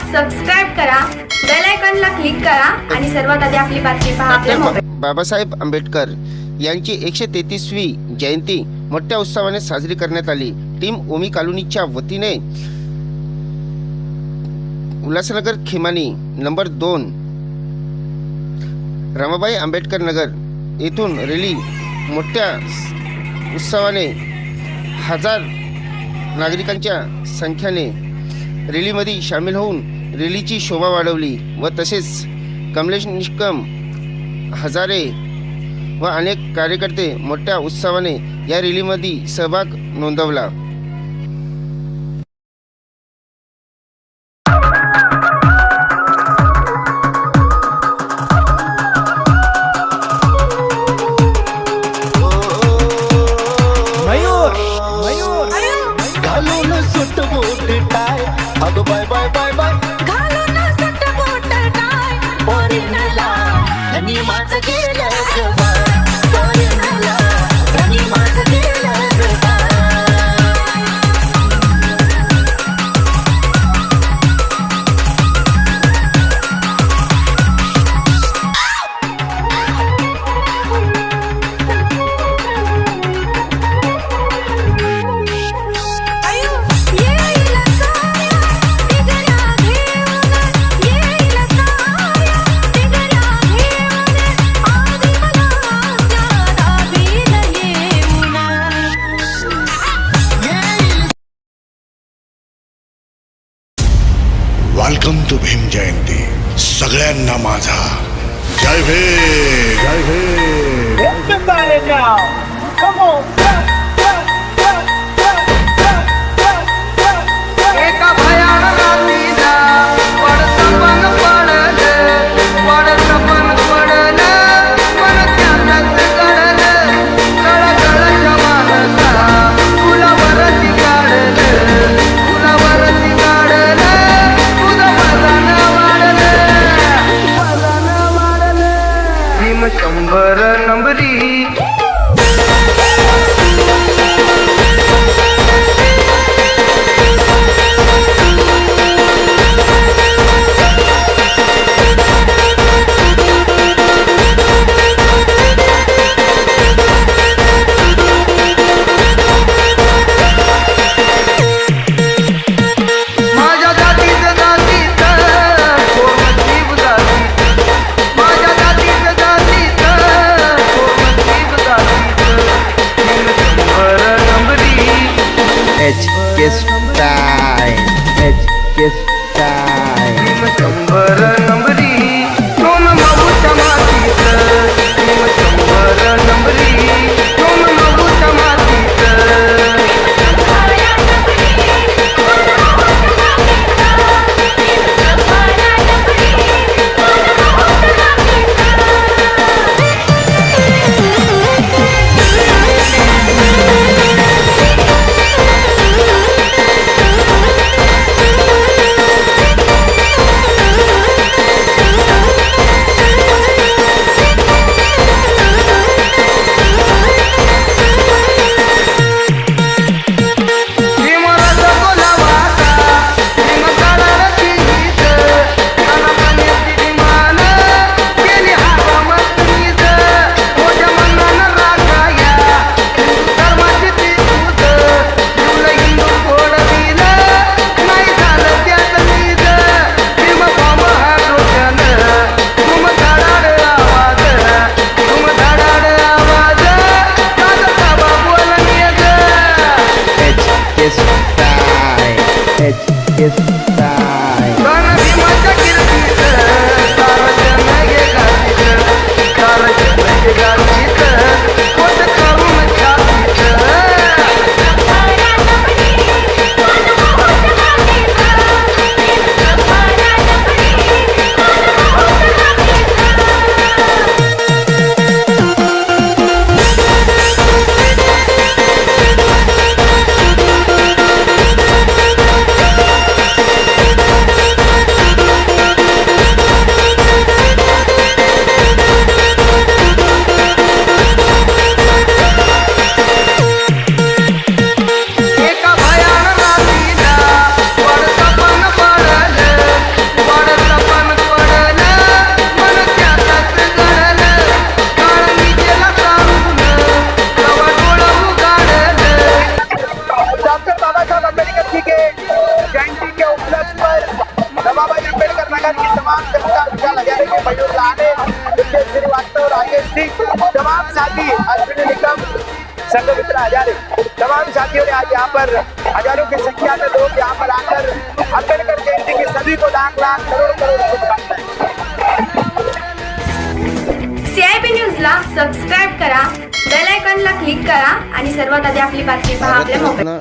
Subscribe करा bell आयकॉनला click करा आणि सर्वात आधी आपली बातमी पहा आपल्या बाबासाहेब आंबेडकर यांची एकशे तेहतीसवी जयंती मोठ्या उत्सवाने साजरी करण्यात आली. टीम ओमी कॉलोनीच्या वतीने उल्हासनगर खिमानी नंबर दोन रमाबाई आंबेडकर नगर येथून रॅली मोठ्या उत्सवाने हजार नागरिकांच्या संख्येने रेलीमध्ये सामील होऊन रॅलीची शोभा वाढवली व तसेच कमलेश निष्कम हजारे व अनेक कार्यकर्ते मोठ्या उत्साहाने या रॅलीमध्ये सहभाग नोंदवला. Welcome to Bhim Jayanti. सगळ्यांना माझा. जय भे जय भे નંબર નંબરી उपस्थित तमाम साथी अश्विनी निकम संघमित्र हजारे तमाम साथियों ने आज यहाँ पर हजारों की संख्या में लोग यहाँ पर आकर अम्बेडकर जयंती के सभी को लाख लाख करोड़ करोड़ शुभकामनाएं न्यूज ला सबस्क्राईब करा बेल आयकॉनला क्लिक करा आणि सर्वात आधी आपली बातमी पहा आपल्या मोबाईल